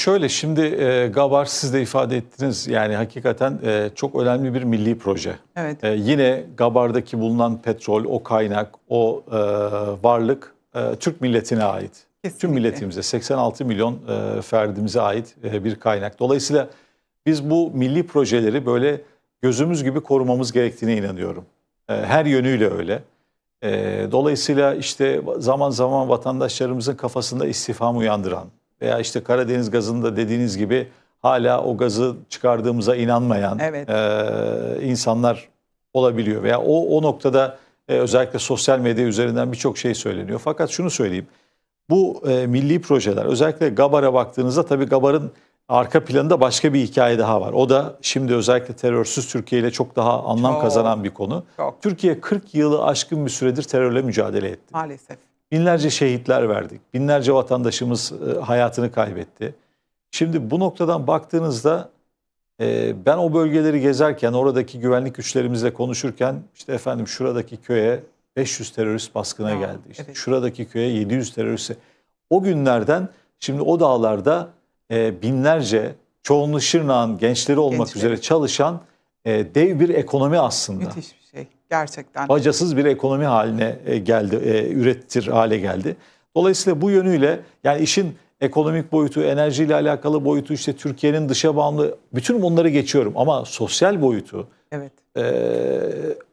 şöyle şimdi e, Gabar siz de ifade ettiniz yani hakikaten e, çok önemli bir milli proje. Evet. E, yine Gabar'daki bulunan petrol, o kaynak, o e, varlık e, Türk milletine ait. Tüm Kesinlikle. milletimize 86 milyon e, ferdimize ait e, bir kaynak. Dolayısıyla biz bu milli projeleri böyle gözümüz gibi korumamız gerektiğine inanıyorum. E, her yönüyle öyle. E, dolayısıyla işte zaman zaman vatandaşlarımızın kafasında istifham uyandıran veya işte Karadeniz gazında dediğiniz gibi hala o gazı çıkardığımıza inanmayan Evet. e, insanlar olabiliyor veya o o noktada e, özellikle sosyal medya üzerinden birçok şey söyleniyor. Fakat şunu söyleyeyim. Bu e, milli projeler özellikle Gabar'a baktığınızda tabii Gabar'ın arka planında başka bir hikaye daha var. O da şimdi özellikle terörsüz Türkiye ile çok daha anlam Çok. kazanan bir konu. Çok Türkiye 40 yılı aşkın bir süredir terörle mücadele etti. maalesef. Binlerce şehitler verdik. Binlerce vatandaşımız e, hayatını kaybetti. Şimdi bu noktadan baktığınızda e, ben o bölgeleri gezerken, oradaki güvenlik güçlerimizle konuşurken işte efendim şuradaki köye 500 terörist baskına geldi. İşte evet. şuradaki köye 700 terörist. O günlerden şimdi o dağlarda e, binlerce çoğunluğu Şırnak'ın gençleri olmak Gençleri. üzere çalışan dev bir ekonomi aslında Müthiş bir şey. Gerçekten. bacasız bir ekonomi haline e, geldi, e, ürettir hale geldi. Dolayısıyla bu yönüyle yani işin ekonomik boyutu, enerjiyle alakalı boyutu, işte Türkiye'nin dışa bağımlı, bütün bunları geçiyorum. Ama sosyal boyutu, Evet. e,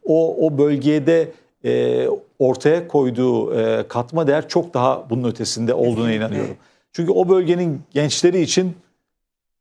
o, o bölgede e, ortaya koyduğu e, katma değer çok daha bunun ötesinde olduğuna Kesinlikle. inanıyorum. Çünkü o bölgenin gençleri için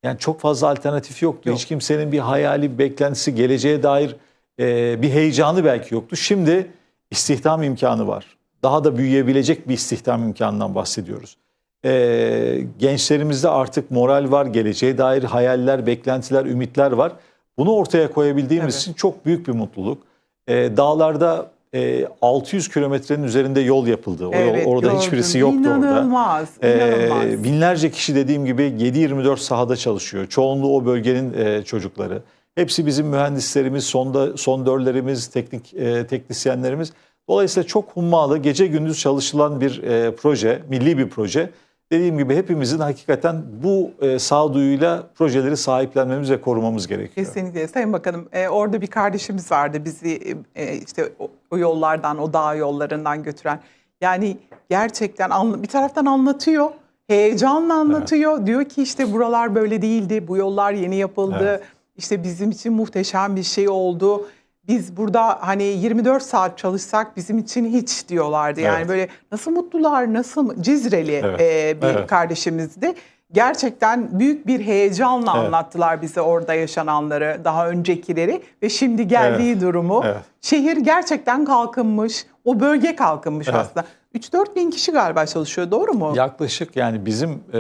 yani çok fazla alternatif yoktu. Yok. Hiç kimsenin bir hayali, bir beklentisi, geleceğe dair e, bir heyecanı belki yoktu. Şimdi istihdam imkanı var. Daha da büyüyebilecek bir istihdam imkanından bahsediyoruz. E, gençlerimizde artık moral var, geleceğe dair hayaller, beklentiler, ümitler var. Bunu ortaya koyabildiğimiz Evet. için çok büyük bir mutluluk. E, dağlarda e, 600 kilometrenin üzerinde yol yapıldı. Evet, orada gördüm. hiçbirisi yoktu orada. İnanılmaz. Ee, inanılmaz. binlerce kişi dediğim gibi 7-24 sahada çalışıyor. Çoğunluğu o bölgenin e, çocukları. Hepsi bizim mühendislerimiz, sonda, sondörlerimiz, teknik e, teknisyenlerimiz. Dolayısıyla çok hummalı, gece gündüz çalışılan bir e, proje, milli bir proje. Dediğim gibi hepimizin hakikaten bu e, sağduyuyla projeleri sahiplenmemiz ve korumamız gerekiyor. Kesinlikle. Sayın Bakanım e, orada bir kardeşimiz vardı bizi e, işte o, o yollardan, o dağ yollarından götüren. Yani gerçekten bir taraftan anlatıyor, heyecanla anlatıyor. Diyor ki işte buralar böyle değildi, bu yollar yeni yapıldı. Evet. İşte bizim için muhteşem bir şey oldu. Biz burada hani 24 saat çalışsak bizim için hiç diyorlardı. Yani Evet. böyle nasıl mutlular, nasıl Cizreli Evet. e, bir Evet. kardeşimizdi. Gerçekten büyük bir heyecanla Evet. anlattılar bize orada yaşananları, daha öncekileri ve şimdi geldiği Evet. durumu. Evet. Şehir gerçekten kalkınmış, o bölge kalkınmış Evet. aslında. 3-4 bin kişi galiba çalışıyor, doğru mu? Yaklaşık yani bizim e,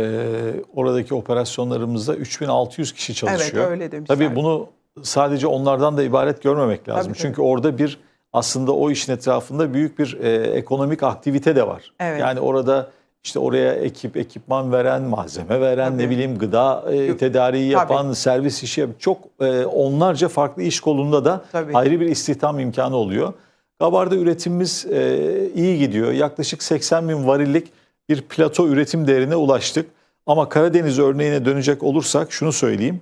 oradaki operasyonlarımızda 3600 kişi çalışıyor. Evet, öyle demişler. Tabii bunu sadece onlardan da ibaret görmemek lazım. Tabii, tabii. Çünkü orada bir aslında o işin etrafında büyük bir e, ekonomik aktivite de var. Evet. Yani orada işte oraya ekip, ekipman veren, malzeme veren, Tabii. ne bileyim gıda e, tedariği tabii. yapan, servis işi yap- çok e, onlarca farklı iş kolunda da Tabii. ayrı bir istihdam imkanı oluyor. Gabar'da üretimimiz e, iyi gidiyor. Yaklaşık 80 bin varillik bir plato üretim değerine ulaştık. Ama Karadeniz örneğine dönecek olursak şunu söyleyeyim.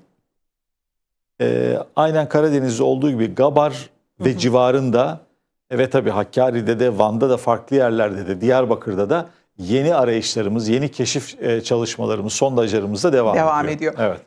E, aynen Karadeniz'de olduğu gibi Gabar ve civarında e, ve tabii Hakkari'de de Van'da da farklı yerlerde de Diyarbakır'da da yeni arayışlarımız, yeni keşif e, çalışmalarımız, sondajlarımız da devam, Devam ediyor. ediyor. Evet.